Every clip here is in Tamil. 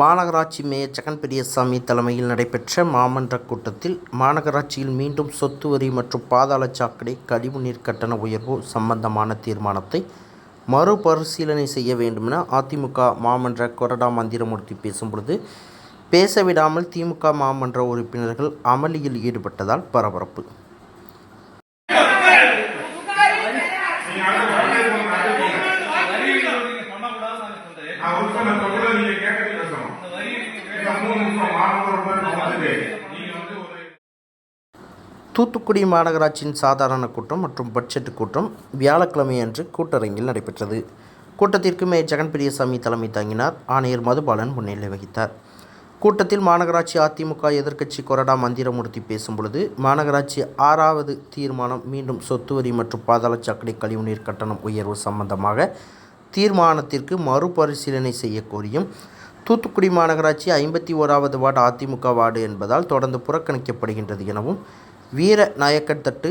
மாநகராட்சி மேயர் ஜெகன் பெரியசாமி தலைமையில் நடைபெற்ற மாமன்ற கூட்டத்தில் மாநகராட்சியில் மீண்டும் சொத்து வரி மற்றும் பாதாள சாக்கடை கழிவுநீர் கட்டண உயர்வு சம்பந்தமான தீர்மானத்தை மறுபரிசீலனை செய்ய வேண்டுமென அதிமுக மாமன்ற கொரடா மந்திரமூர்த்தி பேசும்பொழுது பேச விடாமல் திமுக மாமன்ற உறுப்பினர்கள் அமளியில் ஈடுபட்டதால் பரபரப்பு. நான் ஒரு சொன்ன சொல்றதை நீங்க கேட்கறது மூணு நிமிஷம் ஒரு தூத்துக்குடி மாநகராட்சியின் சாதாரண கூட்டம் மற்றும் பட்ஜெட் கூட்டம் வியாழக்கிழமை அன்று கூட்டரங்கில் நடைபெற்றது. கூட்டத்திற்கு மேயர் ஜெகன் பெரியசாமி தலைமை தாங்கினார். ஆணையர் மதுபாலன் முன்னிலை வகித்தார். கூட்டத்தில் மாநகராட்சி அதிமுக எதிர்க்கட்சி கொறடா மந்திரமூர்த்தி பேசும்பொழுது மாநகராட்சி ஆறாவது தீர்மானம் மீண்டும் சொத்து வரி மற்றும் பாதாள சாக்கடை கழிவுநீர் கட்டணம் உயர்வு சம்பந்தமாக தீர்மானத்திற்கு மறுபரிசீலனை செய்யக்கோரியும் தூத்துக்குடி மாநகராட்சி ஐம்பத்தி ஓராவது வார்டு அதிமுக வார்டு என்பதால் தொடர்ந்து புறக்கணிக்கப்படுகின்றது எனவும் வீர நாயக்கத்தட்டு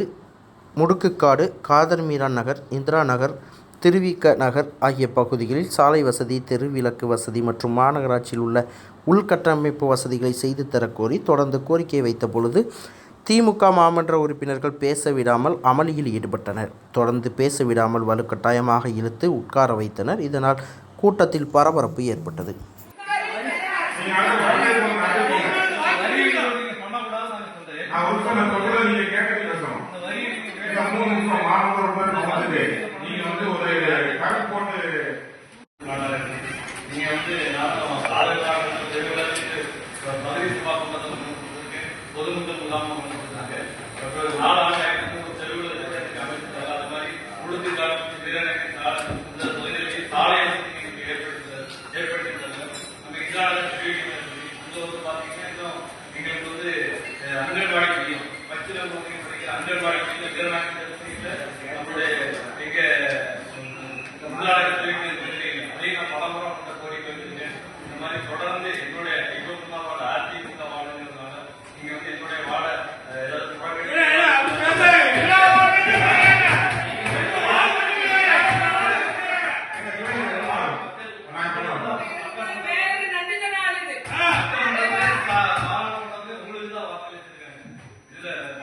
முடுக்குக்காடு காதர் மீரான் நகர் இந்திரா நகர் திருவிக்க நகர் ஆகிய பகுதிகளில் சாலை வசதி தெருவிளக்கு வசதி மற்றும் மாநகராட்சியில் உள்ள உள்கட்டமைப்பு வசதிகளை செய்து தரக்கோரி தொடர்ந்து கோரிக்கை வைத்த பொழுது திமுக மாமன்ற உறுப்பினர்கள் பேச விடாமல் அமளியில் ஈடுபட்டனர். தொடர்ந்து பேச விடாமல் வலுக்கட்டாயமாக இழுத்து உட்கார வைத்தனர். இதனால் கூட்டத்தில் பரபரப்பு ஏற்பட்டது. நீங்க வந்து பொதுமக்கள் முகாம் அமைச்சிருந்தாங்க நாலு ஆண்டாயிரத்துக்கு தெருவில் அமைச்சு அது மாதிரி உளுந்து காலம் வீரனை இந்த தொகுதிகளில் சாலை வசதி இங்கு ஏற்படுத்தியிருந்தாங்க. நம்ம இல்லாத வந்து பாத்தீங்கன்னா எங்களுக்கு வந்து அங்கன்வாடி மையம் பச்சில அங்கன்வாடி மையம் நம்மளுடைய எங்க உள்ளாட அதையும் நான் கோரிக்கை வச்சிருக்கேன். இந்த மாதிரி தொடர்ந்து